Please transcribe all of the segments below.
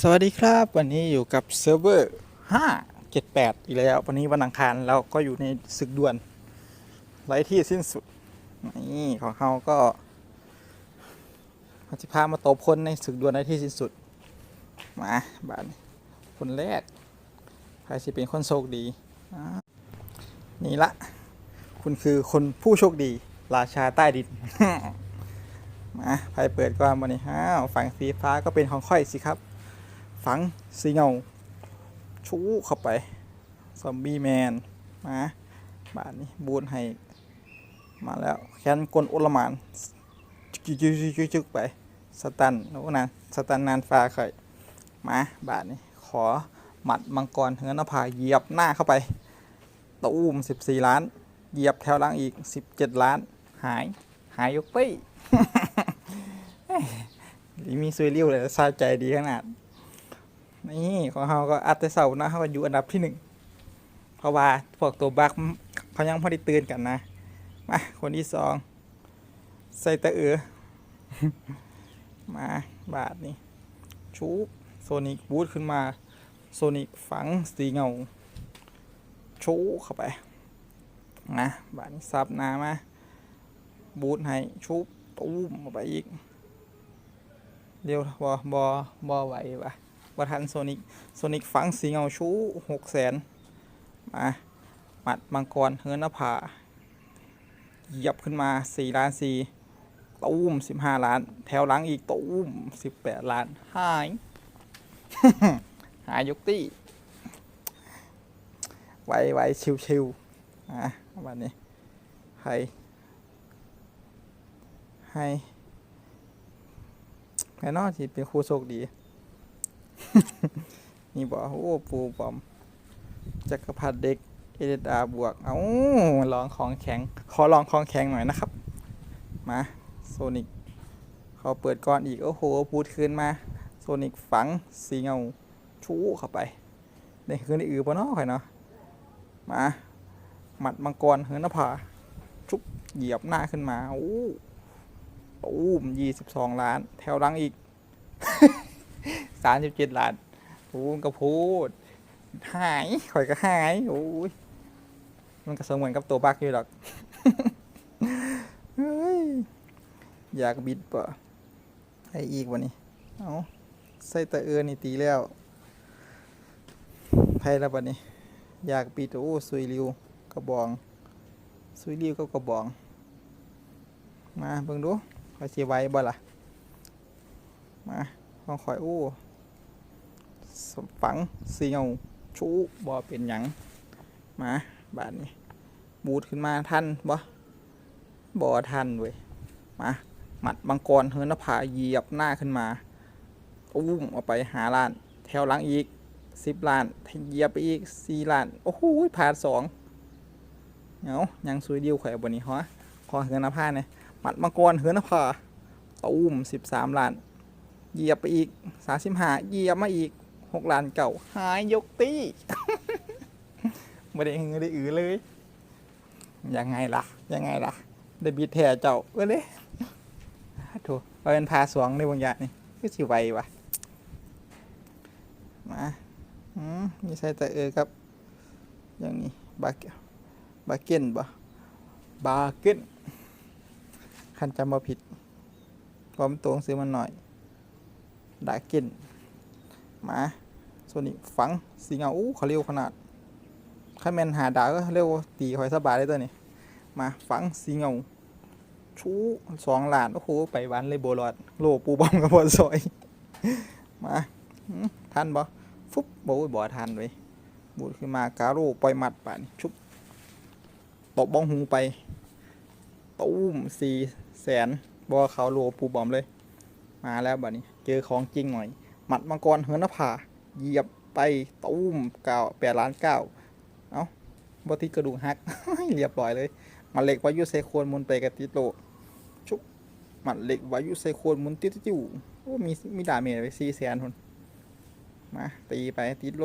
สวัสดีครับ วันนี้อยู่กับเซิร์ฟเวอร์5 7 8 อีกแล้ว วันนี้วันอังคารเราก็อยู่ในศึกดวลไร้ที่สิ้นสุด นี่ของเขาก็มาจิพามาตบคนในศึกดวลไร้ที่สิ้นสุด มาบานคนแรก ใครจะเป็นคนโชคดี นี่ละ คุณคือคนผู้โชคดี ราชาใต้ดิน มาใครเปิดก่อนวันนี้อ้าวฝั่งสีฟ้าก็เป็นของค่อยสิครับ ฝังสีเงา ชูเข้าไป ซอมบี้แมน มาบาทนี้บูนให้ มาแล้วแคนกลโอลมานจึกจึกจึกจึกจึกไป สตันโอ้นานสตันนานฟ้าเคยมาบาทนี้ ขอหมัดมังกรเฮือนภาเหยียบหน้าเข้าไปตูม14 ล้าน เหยียบแถวล่างอีก 17 ล้าน หาย หายยกเป้ยมีซุยเลี้ยวเลยซาใจดีขนาด นี่ของเขาก็อัตเสานะเขาก็อยู่อันดับที่หนึ่งเพราะว่าพวกตัวบักเขายังพอได้เตือนกันนะมาคนที่สองใส่ตะเอือมาบาทนี่ชูโซนิกบูทขึ้นมาโซนิกฝังสีเงาชูเข้าไปนะบาทนี้ซับหนามาบูทให้ชูตุ้มเข้าไปอีกเดี๋ยวบอบอบอไหวปะ วัทันโซนิกโซนิกฝังสีเงาชูหกแสนมาหมัดมังกรเฮิร์นภาเหยียบขึ้นมาสี่ล้านสี่ตุ้มสิบห้าล้าน แถวหลังอีกตุ้มสิบแปดล้านหายหายยกตี้ไวไวชิวชิวๆอะวันนี้ให้ให้ให้นอที่เป็นครูโชคดี นี่บอกโอ้ปูปอมจักรพรรดิเด็กเอเดดาบวก เอาลองของแข็ง ขอลองของแข็งหน่อยนะครับ มาโซนิกเขาเปิดก่อนอีก โอ้โหพูดคืนมาโซนิกฝังสีเงาชูเข้าไปได้คืนได้อือปะเนาะใครเนาะมาหมัดมังกรเฮือนภาชุบเหยียบหน้าขึ้นมาโอ้ตูมยี่สิบสองล้าน แถวลังอีก สามสิบเจ็ดล้านพูดก็พูด หายข่อยก็หายโอ้ยมันก็เสมือนกับตัวบักอยู่หรอกอยากบิดปะให้อีกวันนี้เอาใส่ตะเอือนี่ตีแล้วไพ่แล้วบันนี้อยากบิดโอ้ซุยริวกระบองซุยริวก็กระบอง มาเบิ่งดูข่อยสิไว้บ่ล่ะ มาลองข่อย โอ้ สฝังสีเงาชูบ่เป็นหยังมาบาดนี้ บูดขึ้นมาทันบ่บ่ทันเว้ยมาหมัดมังกรเฮิรนภาเหยียบหน้าขึ้นมาอุ้มเอาไปหาล้าน แถวหลังอีกสิบล้านเหยียบไปอีกสี่ล้าน โอ้โหผ่านสองเอายังซุยเดียวข่อยบนนี้ฮะขอเฮิรนภาเนี่ยหมัดมังกรเฮิรนภาตุ้มสิบสามล้าน เหยียบไปอีกสาสิบห้าเหยียบมาอีก หกล้านเก่าหายยกตี้ไม่ได้เงินได้อือเลยยังไงล่ะยังไงล่ะได้บีแท้เจ้าเอ้ยเลยโถเราเป็นพาสวงในบางอย่างนี่ก็สิไววะมาอืมมีใส่แต่เออครับ อย่างนี้บาเกบาเกนบ่บาเกนคันจำมาผิดความตรงซื้อมันหน่อยดาเกนมา ส่วนนี้ฝังสีเงาอู้เขาเร็วขนาดถ้าแมนหาดาก็เร็วตีหอยสบายเลยตัวนี้ มาฝังสีเงาชูสองหลานโอ้โหไปวันเลยโบรอดโลปูบอมกับบอลซอย มาทันบ่ฟุบโบยบ่ทันเว้ยบูดขึ้นมาการโร่ปล่อยหมัดป่านชุบตบบ้องหูไปตุ้มสี่แสนบอเขาโลปูบอมเลย มาแล้วบัดนี้ เจอของจริงหน่อย หมัดมังกรเฮิรนภา เหยียบไปตุ้มเก้าแปดล้านเก้าเอ้าบอติกระดูกหักเรียบร้อยเลยมันเหล็กวายุไซโคนมุนไปกับติโลชุบมันเหล็กวายุไซโคนมุนติดจิ้วโอ้มีมีดาเมจไปสี่แสนคนมาตีไปติโล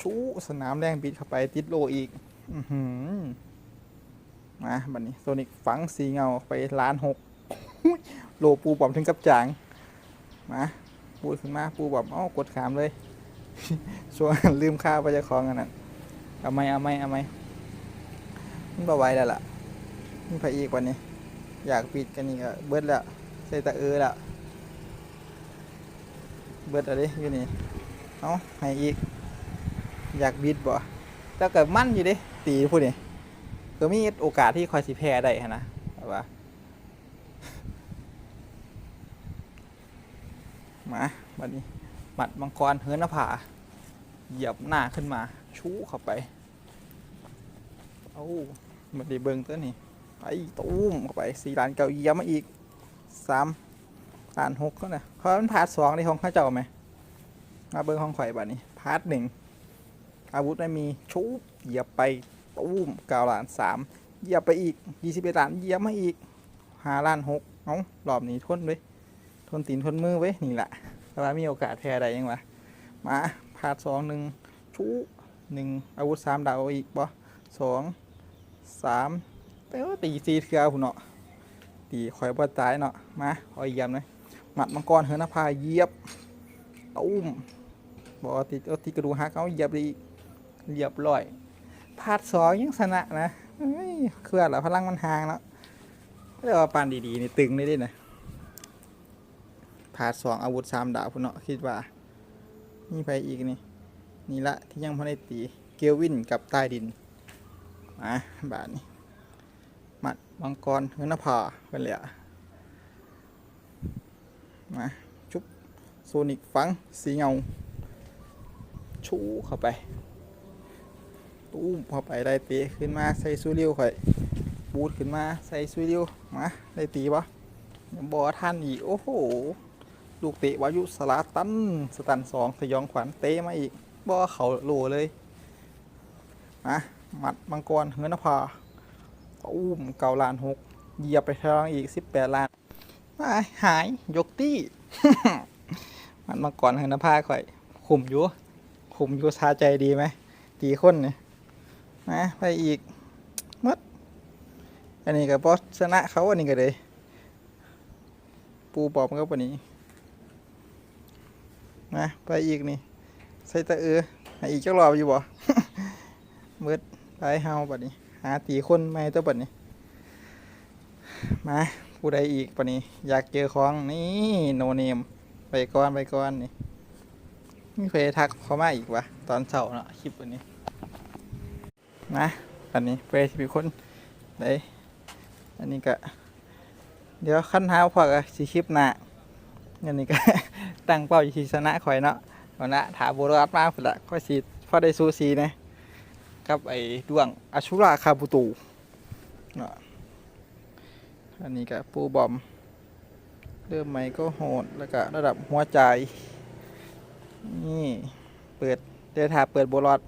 ชูสนามแรงบิดเข้าไปติดโลอีก อือหือมาบัดนี้โซนิกฝังสีเงาไปล้านหกโลปูปอมถึงกับจาง มา ปูขึ้นมาปูแบอกเอ้ากดขามเลยช่วงลืมข้าวไปจะคลองกันนั่นเอาไหมเอาไหมเอาไหมมันบ่ไหวแล้วล่ะมันไปอีกวันนี้ อยากปิดกันนี่ก็เบิดแล้วใส่ตะเออแล้วเบิดอะไรอยู่นี่เอาให้อีก อยากบิดบ่แต่ก็มั่นอยู่ดิตีพูดนี่ก็มีโอกาสที่คอยสิแพ้ได้นะแต่ว่า มาบัดนี้หมัดมังกรเฮิร์นหน้าผาเหยียบหน้าขึ้นมา ชูเข้าไปเอาบัดนี้เบิงตัวนี้ไปตุ้มเข้าไปสี่ล้านเก้าเหยียบมาอีกสามล้านหกเขาเนี่ยเขาเป็นพาร์ทสองในของข้าเจ้าไหมมาเบิงของข่อยบัดนี้พาร์ทหนึ่งอาวุธไม่มีชูเหยียบไปตุ้มเก้าล้านสามเหยียบไปอีกยี่สิบเอ็ดล้านเหยียบมาอีกห้าล้านหกเอารอบนี้ทนเลย นตีนทนมือไว้ยนี่แหละแต่ว่ามีโอกาสแพ้ได้ยังวะมาพาดสองหนึ่งชูหนึ่งอาวุธสามดาวอีกบ่สองสามแต่ว่าตีซีเทือพุ่นเนาะตีคอยบ่ตายเนาะมาคอยเยี่ยมเลยหมัดมังกรเหินนภาเหยียบตุ้มบ่ติดติกระดูหักเอาเหยียบไปอีเหยียบร้อยพาดสองยังชนะนะเฮ้ยเคลื่อนแล้วพลังมันห่างแล้วเรียกว่าปานดีๆนี่ตึงเลยเดินะ พาดสองอาวุธสามดาวพุ่นเนาะคิดว่านี่ไปอีกนี่นี่ละที่ยังพอได้ตีเกลวินกับใต้ดินมาบาทนี้มัดมังกรเฮือนภาเป็นเลยอะมาชุบโซนิกฟังสีเงาชูเข้าไปตู้มเข้าไปได้ตีขึ้นมาใส่ซูเรียวข่อยบูดขึ้นมาใส่ซูเรียวมาได้ตีปะบอท่านอีกโอ้โห ลูกเตะวายุสลาตัน สตันสองสยองขวัญเตะมาอีกบ่เขาโหลเลยมาหมัดมังกรเฮือนภาอุ้มเก่าล้านหกเหยียบไปทางอีกสิบแปดล้านมาหายยกตี้ มัดมังกรเฮือนภาข่อยขุมอยู่ขุมอยู่ชาใจดีไหมตีคนเนี่ยมาไปอีกมัดอันนี้กับบอสชนะเขาอันนี้ก็เลยปูปอบมันก็ปาน นะไปอีกนี่ ใส่ตะเอออีกจักรอบอยู่บ่มืดไปเฮาบัดนี้ หาตีคนใหม่ตัวบัดนี้ มาผู้ใดอีกบัดนี้ อยากเจอของนี่โนเนม ไปก่อนไปก่อนนี่มีเพทักเขามาอีกวะตอนเช้าเนาะคลิปวันนี้ นะบัดนี้เฟซมีคนได้อันนี้ก็ เดี๋ยวขั้นหาพอกับสีคลิปหนา อันนี้ก็ตั้งเป้าอยู่ที่ชนะข่อยเนาะเอาละถาโบราณมาพุ่นละก็สิพอได้ซูซีนะกับไอ้ดวงอาชุราคาบูตูเนาะอันนี้ก็ปูบอม เริ่มใหม่ก็โหดแล้วก็ระดับหัวใจ นี่เปิดเดยวถาเปิดโบรอด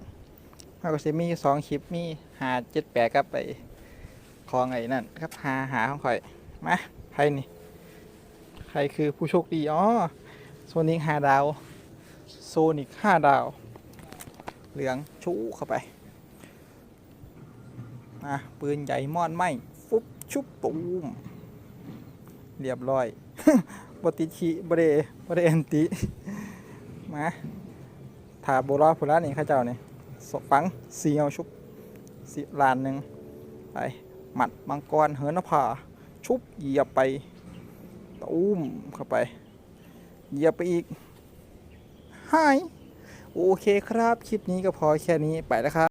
มันก็จะมีอยู่สองคลิปมีหาเจ็ดแปดกับไปคลองไอ้นั่นครับหาหาของข่อย มาใครนี่ ใครคือผู้โชคดีอ๋อโซนิกห้าดาว โซนิกห้าดาว เหลืองชูเข้าไปอะปืนใหญ่มอนไหมฟุบชุบตูมเรียบร้อยบติชิบเดบเดแอนติมาถาโบราพุระนี่ข้าเจ้านี่สฟังเสียวชุบสิลานหนึ่งไปหมัดมังกรเหินนภาชุบเหยียบไป อุ้มเข้าไปเหยียบไปอีกหายโอเคครับ คลิปนี้ก็พอแค่นี้ไปแล้วครับ